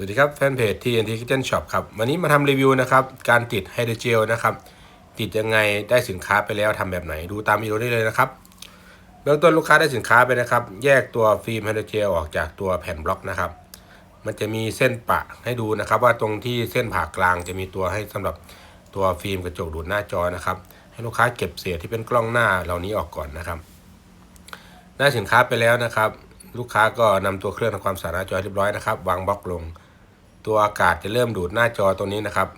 วัสดีครับแฟนเพจ TNT Kitchen Shop ครับวันนี้มาทำรีวิวนะครับการติดไฮโดรเจลนะครับติดยังไงได้สินค้าไปแล้วทำแบบไหนดูตามวิดีโอได้เลยนะครับเบื้องต้นลูกค้าได้สินค้าไปนะครับ แยกตัวฟิล์มไฮโดรเจลออกจากตัวแผ่นบล็อกนะครับ มันจะมีเส้นปะให้ดูนะครับ ว่าตรงที่เส้นผ่ากลางจะมีตัวให้สำหรับตัวฟิล์มกระจกดูดหน้าจอนะครับ ให้ลูกค้าเก็บเศษที่เป็นกล้องหน้าเหล่านี้ออกก่อนนะครับได้สินค้าไปแล้วนะครับ ลูกค้าก็นำตัวเครื่องทำความสะอาดจอเรียบร้อยนะครับ วางบล็อกลง ตัวอากาศจะเริ่มดูดหน้าจอตรงนี้นะครับ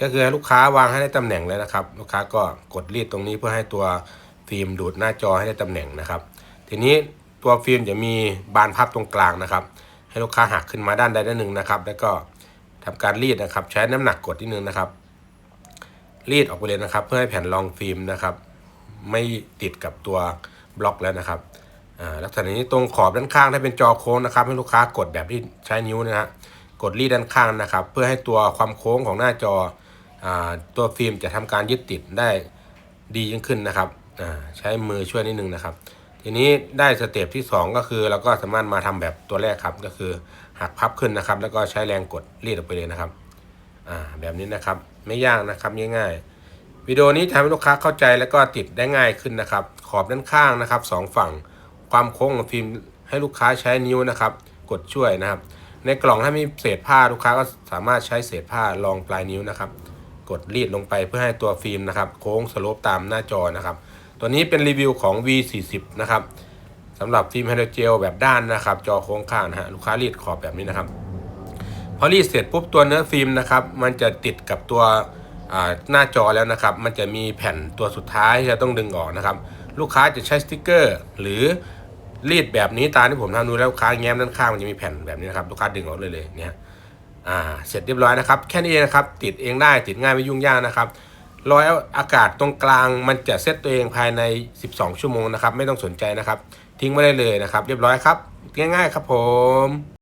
ก็คือให้ลูกค้าวางให้ได้ตำแหน่งเลยนะครับ ลูกค้าก็กดรีดตรงนี้เพื่อให้ตัวฟิล์มดูดหน้าจอให้ได้ตำแหน่งนะครับ ทีนี้ตัวฟิล์มจะมีบานพับตรงกลางนะครับ ให้ลูกค้าหักขึ้นมาด้านใดด้านหนึ่งนะครับ แล้วก็ทำการรีดนะครับ ใช้น้ำหนักกดนิดนึงนะครับ รีดออกไปเลยนะครับ เพื่อให้แผ่นรองฟิล์มนะครับ ไม่ติดกับตัวบล็อกแล้วนะครับอ่าลักษณะนี้ตรงขอบด้านข้างถ้าเป็นจอโค้งนะครับ ให้ลูกค้ากดแบบที่ใช้นิ้วนะฮะ กดรีดด้านข้างนะครับ เพื่อให้ตัวความโค้งของหน้าจออตัวฟิล์มจะทำการยึดติดได้ดียิ่งขึ้นนะครับใช้มือช่วยนิดนึงนะครับ ทีนี้ได้สเต็ปที่ 2 ก็คือเราก็สามารถมาทำแบบตัวแรกครับ ก็คือหักพับขึ้นนะครับ แล้วก็ใช้แรงกดรีดออกไปเลยนะครับแบบนี้นะครับไม่ยากนะครับง่ายๆวิดีโอนี้ทำให้ลูกค้าเข้าใจแล้วก็ติดได้ง่ายขึ้นนะครับ ขอบด้านข้างนะครับสองฝั่งความโค้งของฟิล์มให้ลูกค้าใช้นิ้วนะครับ กดช่วยนะครับ ในกล่องถ้ามีเศษผ้าลูกค้าก็สามารถใช้เศษผ้ารองปลายนิ้วนะครับ กดรีดลงไปเพื่อให้ตัวฟิล์มนะครับ โค้งสโลปตามหน้าจอนะครับ ตัวนี้เป็นรีวิวของ V40 นะครับสำหรับฟิล์มไฮโดรเจลแบบด้านนะครับ จอโค้งข้างนะฮะลูกค้ารีดขอบแบบนี้นะครับ พอรีดเสร็จปุ๊บตัวเนื้อฟิล์มนะครับ มันจะติดกับตัวหน้าจอแล้วนะครับ มันจะมีแผ่นตัวสุดท้ายที่จะต้องดึงออกนะครับ ลูกค้าจะใช้สติกเกอร์ หรือ รีดแบบนี้ตามที่ผมทำดูแล้วค้าแง้มด้านข้างมันจะมีแผ่นแบบนี้นะครับลูกค้าดึงออกเลยเลยเนี่ยอ่าเสร็จเรียบร้อยนะครับ แค่นี้เองนะครับ ติดเองได้ติดง่ายไม่ยุ่งยากนะครับรอยอากาศตรงกลางมันจะเซตตัวเองภายใน 12 ชั่วโมงนะครับ ไม่ต้องสนใจนะครับ ทิ้งไว้ได้เลยนะครับ เรียบร้อยครับ ง่ายๆครับผม